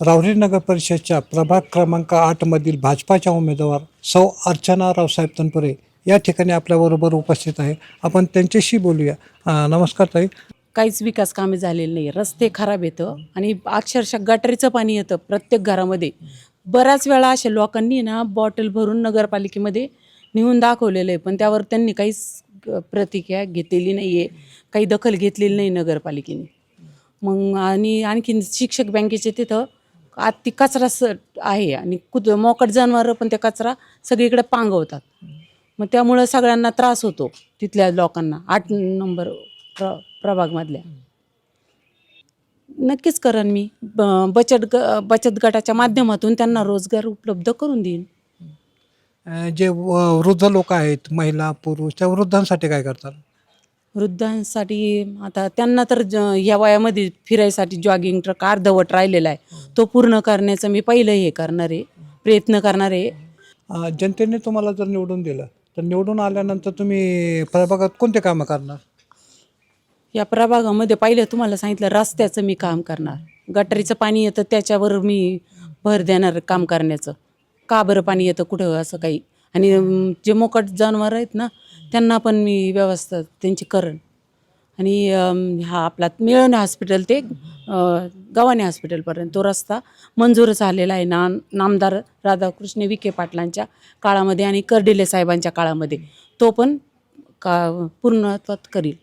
राहुरी नगर परिषदच्या प्रभाग क्रमांक आठमधील भाजपाच्या उमेदवार सौ अर्चना रावसाहेब तनपुरे या ठिकाणी आपल्याबरोबर उपस्थित आहे. आपण त्यांच्याशी बोलूया. अं, नमस्कार ताई. काहीच विकास कामे झालेली नाही. रस्ते खराब येतं आणि अक्षरशः गटारीचं पाणी येतं प्रत्येक घरामध्ये. बऱ्याच वेळा अशा लोकांनी ना बॉटल भरून नगरपालिकेमध्ये नेऊन दाखवलेलं आहे. पण त्यावर त्यांनी काहीच अ, प्रतिक्रिया घेतलेली नाही आहे काही दखल घेतलेली नाही नगरपालिकेने. मग आणि आणखीन शिक्षक बँकेचे तिथं आत कचरा स आहे आणि कुद मोकट जनावरं पण ते कचरा सगळीकडे पांगवतात. मग त्यामुळं सगळ्यांना त्रास होतो तिथल्या लोकांना आठ नंबर प्र प्रभागमधल्या. नक्कीच करेन मी. ब- बचत ग बचत गटाच्या माध्यमातून त्यांना रोजगार उपलब्ध करून देईन. अं, जे व- वृद्ध लोक आहेत महिला पुरुष त्या वृद्धांसाठी काय करतात? वृद्धांसाठी आता त्यांना तर ज या वयामध्ये फिरायसाठी जॉगिंग ट्रक अर्धवट राहिलेला आहे. तो पूर्ण करण्याचं मी पहिलं हे करणार आहे प्रयत्न करणार आहे. जनतेने तुम्हाला जर निवडून दिलं तर निवडून आल्यानंतर तुम्ही प्रभागात कोणते कामं करणार? या प्रभागामध्ये पहिलं तुम्हाला सांगितलं रस्त्याचं मी काम करणार. गटारीचं पाणी येतं त्याच्यावर मी भर देणार काम करण्याचं. का बरं पाणी येतं कुठं असं काही. आणि जे मोकट जनावर आहेत ना त्यांना पण मी व्यवस्था त्यांची करण आणि हा आपला मिळवणे हॉस्पिटल ते गव्हाणे हॉस्पिटलपर्यंत तो रस्ता मंजूर झालेला आहे ना नामदार राधाकृष्ण विखे पाटलांच्या काळामध्ये आणि कर्डिले साहेबांच्या काळामध्ये. तो पण का पूर्णत्वात करील.